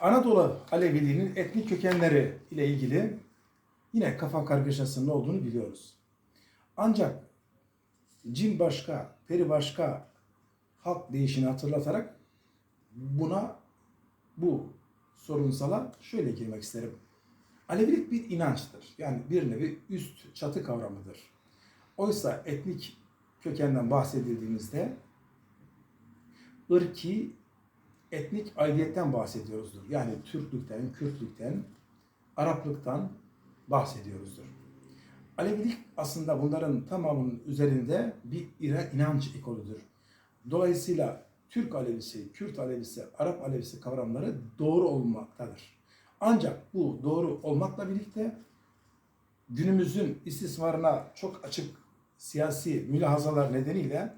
Anadolu Aleviliğinin etnik kökenleri ile ilgili yine kafa kargaşasının olduğunu biliyoruz. Ancak cin başka, peri başka halk değişini hatırlatarak buna bu sorunsala şöyle girmek isterim. Alevilik bir inançtır. Yani bir nevi üst çatı kavramıdır. Oysa etnik kökenden bahsedildiğimizde ırki etnik aidiyetten bahsediyoruzdur. Yani Türklükten, Kürtlükten, Araplıktan bahsediyoruzdur. Alevilik aslında bunların tamamının üzerinde bir inanç ekolüdür. Dolayısıyla Türk Alevisi, Kürt Alevisi, Arap Alevisi kavramları doğru olmaktadır. Ancak bu doğru olmakla birlikte günümüzün istismarına çok açık siyasi mülahazalar nedeniyle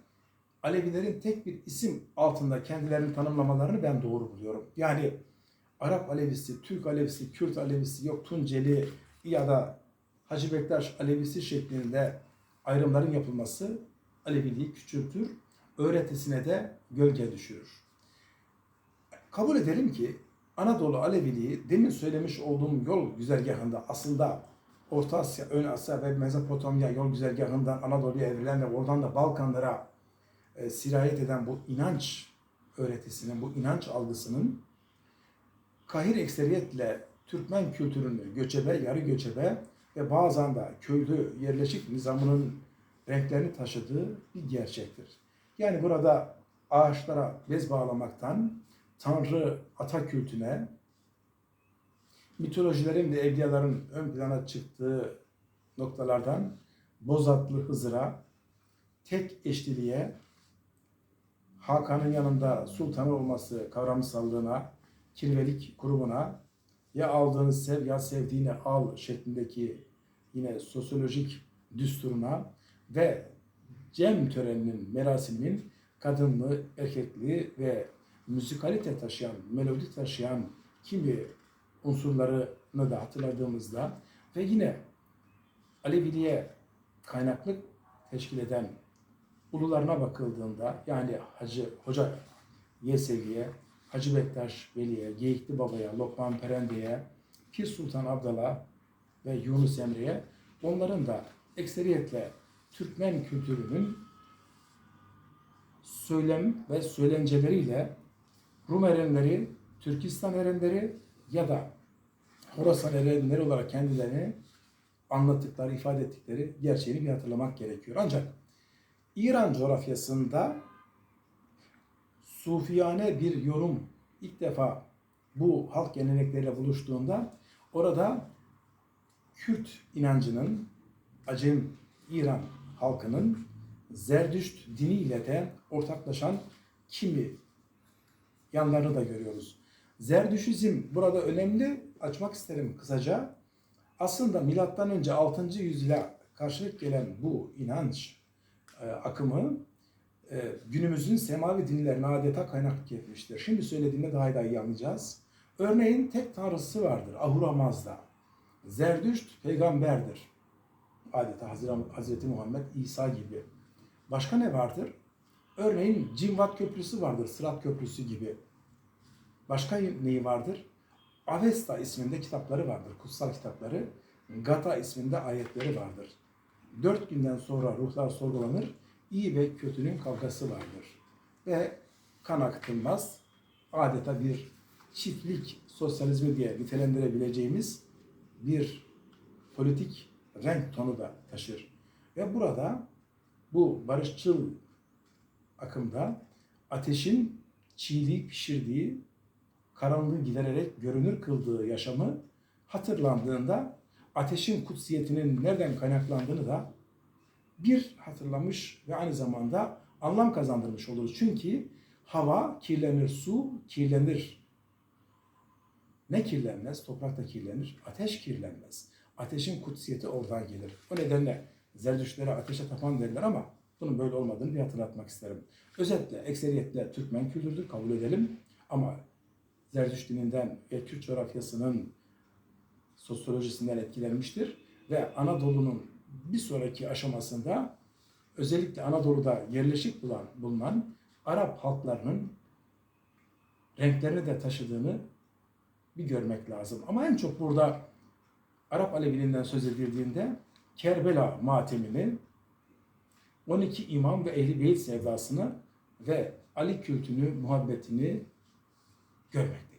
Alevilerin tek bir isim altında kendilerini tanımlamalarını ben doğru buluyorum. Yani Arap Alevisi, Türk Alevisi, Kürt Alevisi, yok Tunceli ya da Hacı Bektaş Alevisi şeklinde ayrımların yapılması Aleviliği küçültür, öğretisine de gölge düşürür. Kabul edelim ki Anadolu Aleviliği demin söylemiş olduğum yol güzergahında aslında Orta Asya, Ön Asya ve Mezopotamya yol güzergahından Anadolu'ya evrilen ve oradan da Balkanlara e, sirayet eden bu inanç öğretisinin, bu inanç algısının kahir ekseriyetle Türkmen kültürünü göçebe, yarı göçebe ve bazen de köylü yerleşik nizamının renklerini taşıdığı bir gerçektir. Yani burada ağaçlara bez bağlamaktan Tanrı ata kültüne, mitolojilerin ve evliyaların ön plana çıktığı noktalardan Bozatlı Hızır'a, tek eşliliğe, Hakan'ın yanında sultanı olması kavramsallığına, kirvelik grubuna, ya aldığını sev ya sevdiğini al şeklindeki yine sosyolojik düsturuna ve cem töreninin, merasiminin kadınlığı, erkekliği ve müzikalite taşıyan, melodi taşıyan kimi unsurlarını da hatırladığımızda ve yine Aleviliğe kaynaklık teşkil eden ulularına bakıldığında yani Hacı Hoca Yesevi'ye, Hacı Bektaş Veli'ye, Geyikli Baba'ya, Lokman Perendi'ye, Pir Sultan Abdal'a ve Yunus Emre'ye onların da ekseriyetle Türkmen kültürünün söylem ve söylenceleriyle Rum erenleri, Türkistan erenleri ya da Horasan erenleri olarak kendilerini anlattıkları, ifade ettikleri gerçeğini bir hatırlamak gerekiyor. Ancak İran coğrafyasında sufiyane bir yorum ilk defa bu halk gelenekleriyle buluştuğunda orada Kürt inancının Acem İran halkının Zerdüşt diniyle de ortaklaşan kimi yanlarını da görüyoruz. Zerdüşizm burada önemli. Açmak isterim kısaca. Aslında milattan önce 6. yüzyıla karşılık gelen bu inanç e, akımı e, günümüzün semavi dinlerine adeta kaynaklık etmiştir. Şimdi söylediğimde daha da iyi anlayacağız. Örneğin tek tanrısı vardır Ahura Mazda. Zerdüşt peygamberdir. Adeta Hazreti Muhammed İsa gibi. Başka ne vardır? Örneğin Cimvat Köprüsü vardır, Sırat Köprüsü gibi. Başka neyi vardır? Avesta isminde kitapları vardır, kutsal kitapları. Gata isminde ayetleri vardır. Dört günden sonra ruhlar sorgulanır, iyi ve kötünün kavgası vardır. Ve kan akıtılmaz, adeta bir çiftlik sosyalizmi diye nitelendirebileceğimiz bir politik renk tonu da taşır. Ve burada bu barışçıl akımda ateşin çiğliği pişirdiği, karanlığı gidererek görünür kıldığı yaşamı hatırlandığında ateşin kutsiyetinin nereden kaynaklandığını da bir hatırlamış ve aynı zamanda anlam kazandırmış oluruz. Çünkü hava kirlenir, su kirlenir. Ne kirlenmez? Toprak da kirlenir. Ateş kirlenmez. Ateşin kutsiyeti oradan gelir. O nedenle Zerdüştlere ateşe tapan derler ama bunun böyle olmadığını bir hatırlatmak isterim. Özetle, ekseriyetle Türkmen kültürüdür, kabul edelim. Ama Zerdüşt dininden ve Türk coğrafyasının sosyolojisinden etkilenmiştir. Ve Anadolu'nun bir sonraki aşamasında özellikle Anadolu'da yerleşik bulan, bulunan Arap halklarının renklerini de taşıdığını bir görmek lazım. Ama en çok burada Arap Aleviliğinden söz edildiğinde Kerbela matemini, 12 imam ve ehli beyt sevdasını ve Ali kültünü, muhabbetini görmekteyiz.